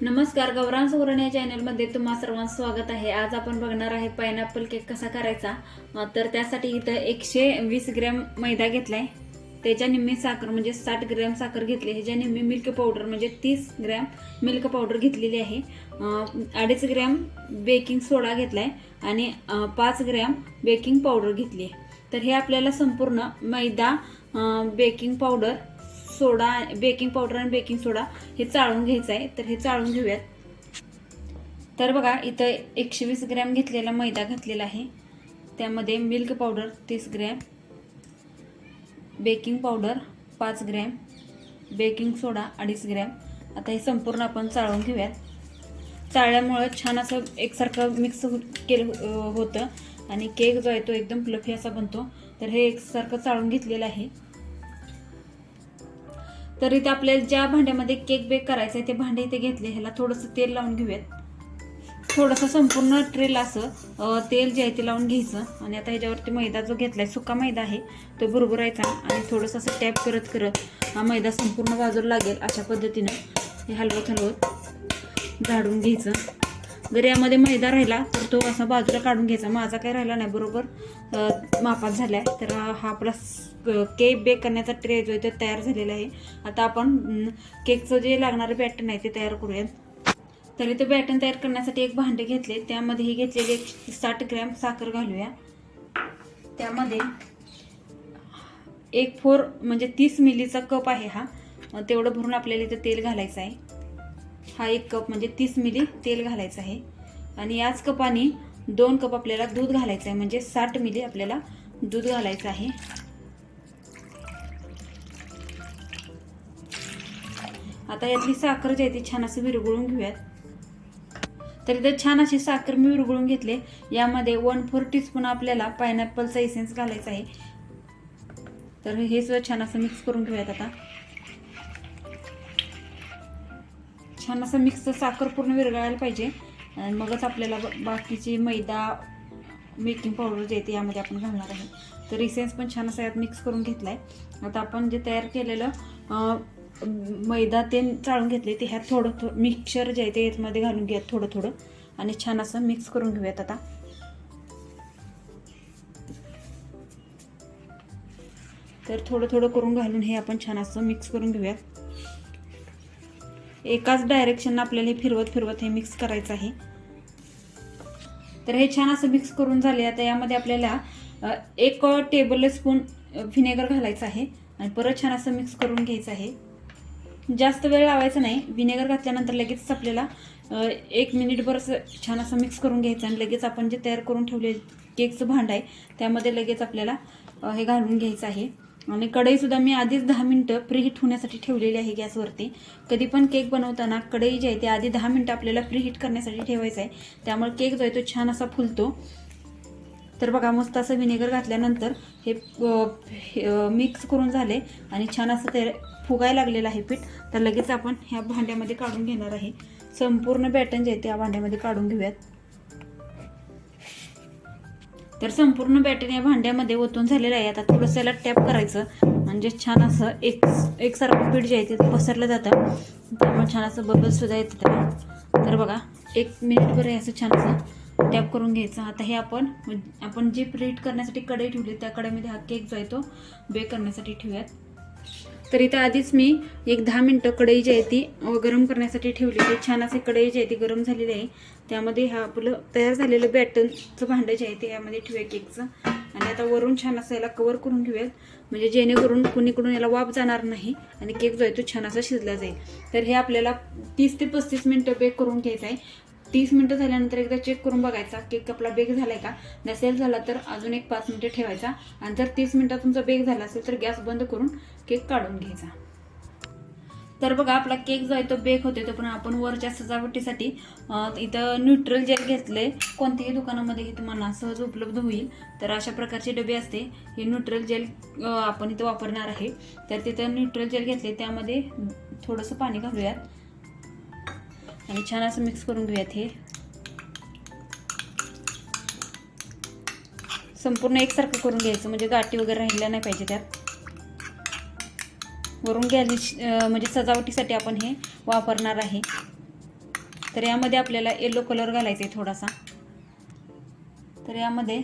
नमस्कार गौरांग सुवर्ण या चॅनलमध्ये तुम्हा सर्वांचं स्वागत आहे. आज आपण बघणार आहे पायनॅपल केक कसा करायचा. तर त्यासाठी इथं एकशे वीस ग्रॅम मैदा घेतलाय. त्याच्या निम्मी साखर म्हणजे साठ ग्रॅम साखर घेतली ह्याच्या निम्मी मिल्क पावडर म्हणजे तीस ग्रॅम मिल्क पावडर घेतलेली आहे. अडीच ग्रॅम बेकिंग सोडा घेतलाय आणि पाच ग्रॅम बेकिंग पावडर घेतली आहे. तर हे आपल्याला संपूर्ण मैदा baking powder soda baking powder आणि बेकिंग सोडा हे चाळून घ्यायचं आहे. तर हे चाळून घेऊयात. तर बघा इथं एकशे वीस ग्रॅम घेतलेला मैदा घातलेला आहे. त्यामध्ये मिल्क पावडर तीस ग्रॅम बेकिंग पावडर पाच ग्रॅम बेकिंग सोडा अडीच ग्रॅम. आता हे संपूर्ण आपण चाळून घेऊयात. चाळल्यामुळं छान असं एकसारखं मिक्स केलं होतं. आणि केक जो आहे तो एकदम फ्लफी असा बनतो. तर हे एकसारखं चाळून घेतलेलं आहे. तर इथे आपल्याला ज्या भांड्यामध्ये केक बेक करायचा आहे ते भांडे इथे घेतले ह्याला थोडंसं तेल लावून घेऊयात. थोडंसं संपूर्ण ट्रेला असं तेल जे आहे ते लावून घ्यायचं. आणि आता ह्याच्यावरती मैदा जो घेतलाय सुका मैदा आहे तो बुरबुरायचा आणि थोडंसं असं टॅप करत करत हा मैदा संपूर्ण बाजूला लागेल अशा पद्धतीनं हे हलवत हलवत झाडून घ्यायचं. जर यामध्ये मैदा राहिला तर तो असा बाजूला काढून घ्यायचा. माझा काही राहिला नाही बरोबर? मापात झाला आहे तर हा आपला केक बेक करण्याचा ट्रे जो आहे तो तयार झालेला आहे. आता आपण केकचं जे लागणारं बॅटन आहे ते तयार करूयात तर इथं बॅटन तयार करण्यासाठी एक भांडे घेतले. त्यामध्ये ही घेतलेले एक साठ ग्रॅम साखर घालूया. त्यामध्ये एक फोर म्हणजे तीस मिलीचा कप आहे हा. तेवढं भरून आपल्याला इथं तेल घालायचं आहे. हा एक कप म्हणजे तीस मिली तेल घालायचं आहे. आणि याच कपाने दोन कप आपल्याला दूध घालायचं आहे म्हणजे साठ मिली आपल्याला दूध घालायचं आहे. आता यातली साखर जी आहे ती छान असं विरघळून घेऊयात. तर इथं छान अशी साखर मी विरघळून घेतले. यामध्ये वन फोर टीस्पून आपल्याला पायनॅपलचा इसेन्स घालायचा आहे. तर हे सुद्धा छान असं मिक्स करून घेऊयात आता. छान असं मिक्स साखर पूर्ण विरघळायला पाहिजे. आणि मगच आपल्याला ब- बाकीची मैदा बेकिंग पावडर जे आहे ते यामध्ये आपण घालणार आहे. तर इसेन्स पण छान असं यात मिक्स करून घेतला आहे आता आपण जे तयार केलेलं मैदा ते चाळून घेतले ते ह्यात थोडं थोडं मिक्सर जे आहे ते यातमध्ये घालून घेऊयात थोडं थोडं. आणि छान असं मिक्स करून घेऊयात आता. तर थोडं थोडं करून घालून हे आपण छान असं मिक्स करून घेऊयात. एकाच डायरेक्शन आपल्याला हे फिरवत फिरवत हे मिक्स करायचं आहे. तर हे छान असं मिक्स करून झाले आता यामध्ये आपल्याला एक टेबल स्पून व्हिनेगर घालायचं आहे आणि परत छान असं मिक्स करून घ्यायचं आहे. जास्त वेळ लावायचा नाही. व्हिनेगर घातल्यानंतर लगेच आपल्याला एक मिनिटभर असं छान असं मिक्स करून घ्यायचं आणि लगेच आपण जे तयार करून ठेवले केकचं भांड आहे त्यामध्ये लगेच आपल्याला हे घालून घ्यायचं आहे. आणि कढईसुद्धा मी आधीच दहा मिनटं प्रीहीट होण्यासाठी ठेवलेली आहे गॅसवरती. कधी पण केक बनवताना कढई जी आहे ती आधी दहा मिनटं आपल्याला प्रीहीट करण्यासाठी ठेवायचं आहे त्यामुळे केक जो आहे तो छान असा फुलतो. तर बघा मस्त असं व्हिनेगर घातल्यानंतर हे मिक्स करून झाले आणि छान असं ते फुगायला लागलेलं आहे पीठ. तर लगेच आपण ह्या भांड्यामध्ये काढून घेणार आहे. संपूर्ण बॅटन जे आहे ते या भांड्यामध्ये काढून घेऊयात. तर संपूर्ण बॅटरी या भांड्यामध्ये ओतून झालेलं आहे. आता थोडंसं याला टॅप करायचं. म्हणजे छान असं एक एकसारखं पीठ जे आहे ते पसरलं जातं. त्यामुळे छान असं बबलसुद्धा येतं त्याला. तर बघा एक मिनिटभर हे असं छान असं टॅप करून घ्यायचं. आता हे आपण आपण जे प्रीट करण्यासाठी कढई ठेवली त्या कढईमध्ये हा केक जो आहे तो बेक करण्यासाठी ठेवूयात. तर इथं आधीच मी एक दहा मिनटं कढई जी आहे ती गरम करण्यासाठी ठेवली आहे छान असे कढई जी आहे ती गरम झालेली आहे. त्यामध्ये हा आपलं तयार झालेलं बॅटनचं भांडं जे आहे ते यामध्ये ठेवूया केकचं. आणि आता वरून छान असं याला कवर करून घेऊयात. म्हणजे जेणेकरून कुणीकडून याला वाफ जाणार नाही आणि केक जो आहे तो छान असा शिजला जाईल. तर हे आपल्याला तीस ते पस्तीस मिनटं बेक करून घ्यायचं आहे. तीस मिनटं झाल्यानंतर एकदा चेक करून बघायचा केक आपला बेक झालाय का? नसेल झाला तर अजून एक पाच मिनटं ठेवायचा. आणि जर तीस मिनटात तुमचा बेक झाला असेल तर गॅस बंद करून केक काढून घ्यायचा. तर बघा आपला केक जो आहे तो बेक होते तो पण आपण वरच्या सजावटीसाठी इथं न्यूट्रल जेल घेतले कोणत्याही दुकानामध्ये हे तुम्हाला सहज उपलब्ध होईल. तर अशा प्रकारचे डबे असते. हे न्यूट्रल जेल आपण इथं वापरणार आहे. तर तिथं न्यूट्रल जेल घेतले त्यामध्ये थोडंसं पाणी घालूयात. आणि छान असं मिक्स करून घेऊयात हे. संपूर्ण एकसारखं करून घ्यायचं. म्हणजे गाठी वगैरे राहिल्या नाही पाहिजे त्यात. वरून गॅलिश म्हणजे सजावटीसाठी आपण हे वापरणार आहे. तर यामध्ये आपल्याला येल्लो कलर घालायचा आहे थोडासा. तर यामध्ये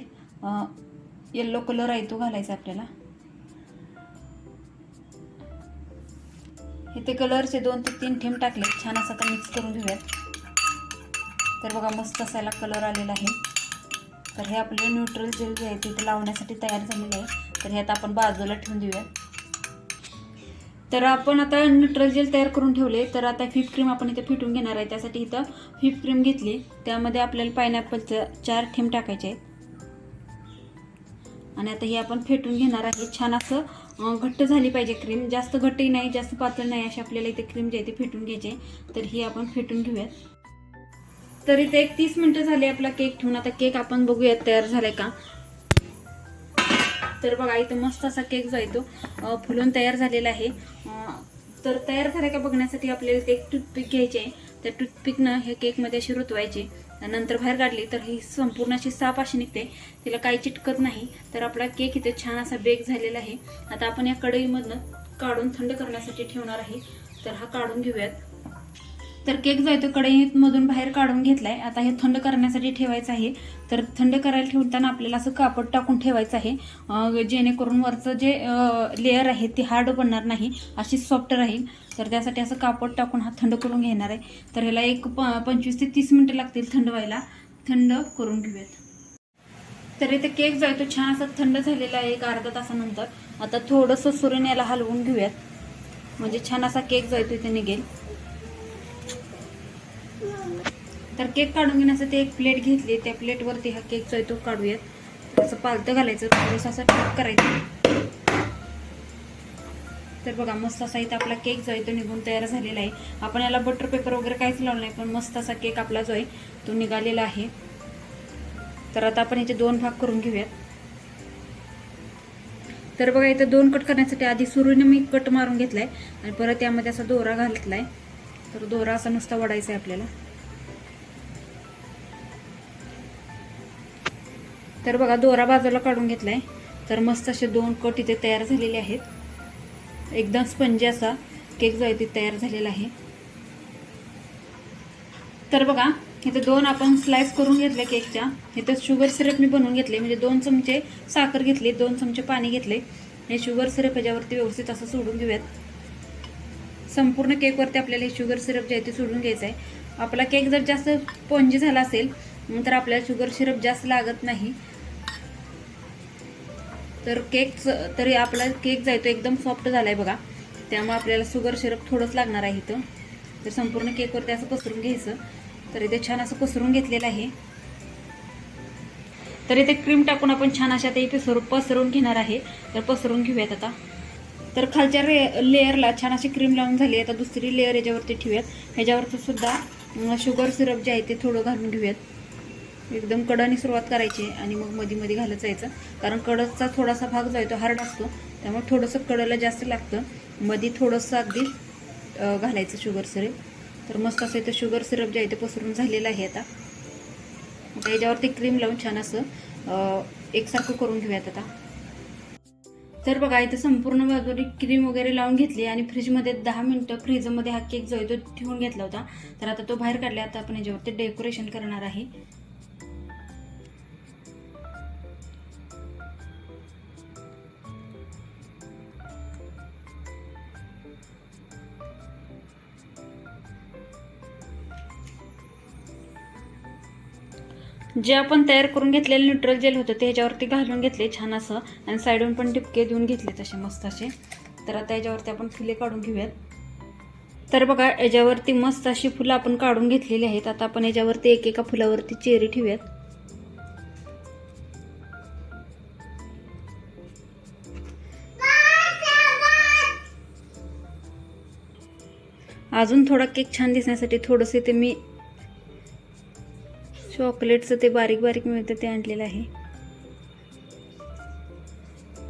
येल्लो कलर आहे तो घालायचा आपल्याला. इथे कलरचे दोन ते तीन थेंब टाकले. छान असं आता मिक्स करून घेऊयात. तर बघा मस्त असायला कलर आलेला आहे. तर हे आपले न्यूट्रल जेल जे आहे ते लावण्यासाठी तयार झालेलं आहे. तर हे आता आपण बाजूला ठेवून देऊयात. तर आपण आता न्यूट्रल जेल तयार करून ठेवले. तर आता व्हीप क्रीम आपण इथे फिटून घेणार आहे. त्यासाठी इथं व्हीप क्रीम घेतली. त्यामध्ये आपल्याला पायनॅपलचं चार थेंब टाकायचे आहेत. आणि आता हे आपण फेटून घेणार आहे. छान असं घट्ट झाली पाहिजे क्रीम जास्त घट्टही नाही जास्त पातळ नाही अशी आपल्याला इथे क्रीम जी आहे ती फेटून घ्यायची तर ही आपण फेटून घेऊयात. तर इथे एक तीस मिनटं झाली आपला केक ठेवून. आता केक आपण बघूयात तयार झालाय का? तर बघा इथं मस्त असा केक जो आहे तो फुलून तयार झालेला आहे. तर तयार झाला का बघण्यासाठी आपल्याला एक टूथपिक घ्यायची आहे. त्या टूथपिकनं हे केकमध्ये अशी रुतवायची. नंतर बाहेर काढली तर ही संपूर्ण अशी साप अशी निघते. तिला काही चिटकत नाही. तर आपला केक इथे छान असा बेक झालेला आहे. आता आपण या कढईमधनं काढून थंड करण्यासाठी ठेवणार आहे. तर हा काढून घेऊयात. तर केक जो आहे तो कढईमधून बाहेर काढून घेतलाय. आता हे थंड करण्यासाठी ठेवायचं आहे. तर थंड करायला ठेवताना आपल्याला असं कापड टाकून ठेवायचं आहे. जेणेकरून वरचं जे लेअर आहे ती हार्ड बनणार नाही अशी सॉफ्ट राहील. तर त्यासाठी असं कापड टाकून हा थंड करून घेणार आहे. तर ह्याला एक प पंचवीस ते तीस मिनटं लागतील थंड व्हायला. थंड करून घेऊयात. तर इथे केक जो आहे तो छान असा थंड झालेला आहे एक अर्धा तासानंतर. आता थोडंसं सुरण याला हलवून घेऊयात. म्हणजे छान असा केक जो आहे तो इथे निघेल. तर केक काढून घेण्यासाठी एक प्लेट घेतली. त्या प्लेटवरती हा केक जो आहे तो काढूयात. असं पालतं घालायचं. थोडंसं असं टॅप करायचं. तर बघा मस्त असा इथं आपला केक जो आहे तो निघून तयार झालेला आहे. आपण याला बटर पेपर वगैरे काहीच लावलं नाही पण मस्त असा केक आपला जो आहे तो निघालेला आहे. तर आता आपण याचे दोन भाग करून घेऊयात. तर बघा इथं दोन कट करण्यासाठी आधी सुरूने मी कट मारून घेतलाय. आणि परत यामध्ये असा दोरा घातलाय. तर दोरा असा नुसता वडायचा आहे आपल्याला. तर बघा दोरा बाजूला काढून घेतलाय. तर मस्त असे दोन कट इथे तयार झालेले आहेत. एकदम स्पंजी असा केक जो आहे ते तयार झालेला आहे. तर बघा इथे दोन आपण स्लाइस करून घेतले केकच्या. इथं शुगर सिरप मी बनवून घेतले. म्हणजे दोन चमचे साखर घेतली दोन चमचे पाणी घेतले. हे शुगर सिरप ह्याच्यावरती व्यवस्थित असं सोडून घेऊयात संपूर्ण केकवरती आपल्याला हे शुगर सिरप जे आहे ते सोडून घ्यायचं आहे आपला केक जर जास्त पोंजी झाला असेल तर आपल्याला शुगर सिरप जास्त लागत नाही. तर केक तरी आपला केक जायतो तो एकदम सॉफ्ट झाला आहे बघा. त्यामुळे आपल्याला शुगर सिरप थोडंच लागणार आहे इथं. तर संपूर्ण केकवरती असं पसरून घ्यायचं. तर इथे छान असं पसरून घेतलेलं आहे. तर इथे क्रीम टाकून आपण छान अशा ते इथे स्वरूप पसरून घेणार आहे. तर पसरून घेऊयात आता. तर खालच्या रे लेअरला छान अशी क्रीम लावून झाली आता दुसरी लेअर याच्यावरती ठेवूयात. ह्याच्यावरती सुद्धा शुगर सिरप जे आहे ते थोडं घालून घेऊयात. एकदम कडाने सुरुवात करायची आणि मग मध्ये मध्ये घालत जायचं. कारण कडचा थोडासा भाग जो आहे तो हार्ड असतो त्यामुळे थोडंसं कडला जास्त लागतं. मध्ये थोडंसं अगदी घालायचं शुगर सिरप तर मस्त असं इथं शुगर सिरप जे आहे ते पसरून झालेलं आहे आता. आता याच्यावरती क्रीम लावून छान असं एकसारखं करून घेऊयात आता. तर बघा इथं संपूर्ण बाजूने क्रीम वगैरे लावून घेतली आणि फ्रीजमध्ये दहा मिनटं फ्रीजमध्ये हा केक जो आहे तो ठेवून घेतला होता. तर आता तो बाहेर काढला आता आपण याच्यावरती डेकोरेशन करणार आहे. जे आपण तयार करून घेतलेलं न्यूट्रल जेल होतं ते ह्याच्यावरती घालून घेतले छान असं. आणि साईडून पण टिपके देऊन घेतले तसे मस्त असे. तर आता याच्यावरती आपण फुले काढून घेऊयात. तर बघा याच्यावरती मस्त अशी फुलं आपण काढून घेतलेली आहेत. आता आपण याच्यावरती एक एका फुलावरती चेरी ठेवूयात. अजून थोडा केक छान दिसण्यासाठी थोडंसं ते मी चॉकलेटचं ते बारीक बारीक मिळतं ते आणलेलं आहे.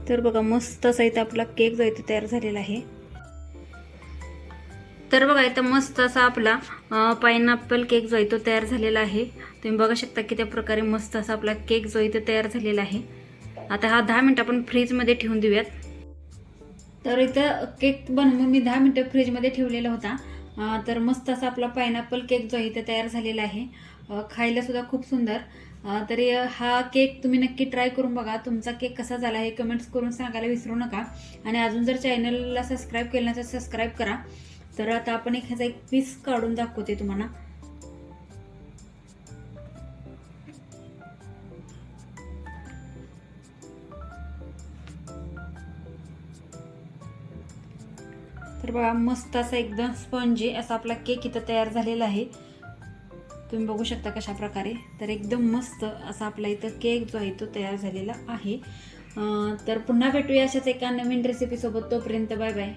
तर बघा मस्त असा इथं आपला केक जो आहे तो तयार झालेला आहे. तर बघा इथं मस्त असा आपला पायनॅपल केक जो आहे तो तयार झालेला आहे. तुम्ही बघू शकता की त्या प्रकारे मस्त असा आपला केक जो आहे तो तयार झालेला आहे. आता हा दहा मिनटं आपण फ्रीजमध्ये ठेवून देऊयात. तर इथं केक बनवून मी दहा मिनटं फ्रीजमध्ये ठेवलेला होता. तर मस्त असा आपला पायनॅपल केक जो आहे ते तयार झालेला आहे. खायलासुद्धा खायला सुद्धा खूप सुंदर. तरी हा केक तुम्ही नक्की ट्राय करून बघा. तुमचा केक कसा झाला हे कमेंट्स करून सांगायला विसरू नका. आणि अजून जर चॅनलला सबस्क्राईब केलं तर सबस्क्राईब करा. तर आता आपण एक ह्याचा एक पीस काढून दाखवते तुम्हाला. तर बघा मस्त असा एकदम स्पंजी असा आपला केक इथं तयार झालेला आहे. तुम्ही बघू शकता कशा प्रकारे तर एकदम मस्त असा आपला इथं केक जो आहे तो तयार झालेला आहे. तर पुन्हा भेटूया अशाच एका नवीन रेसिपीसोबत तोपर्यंत बाय बाय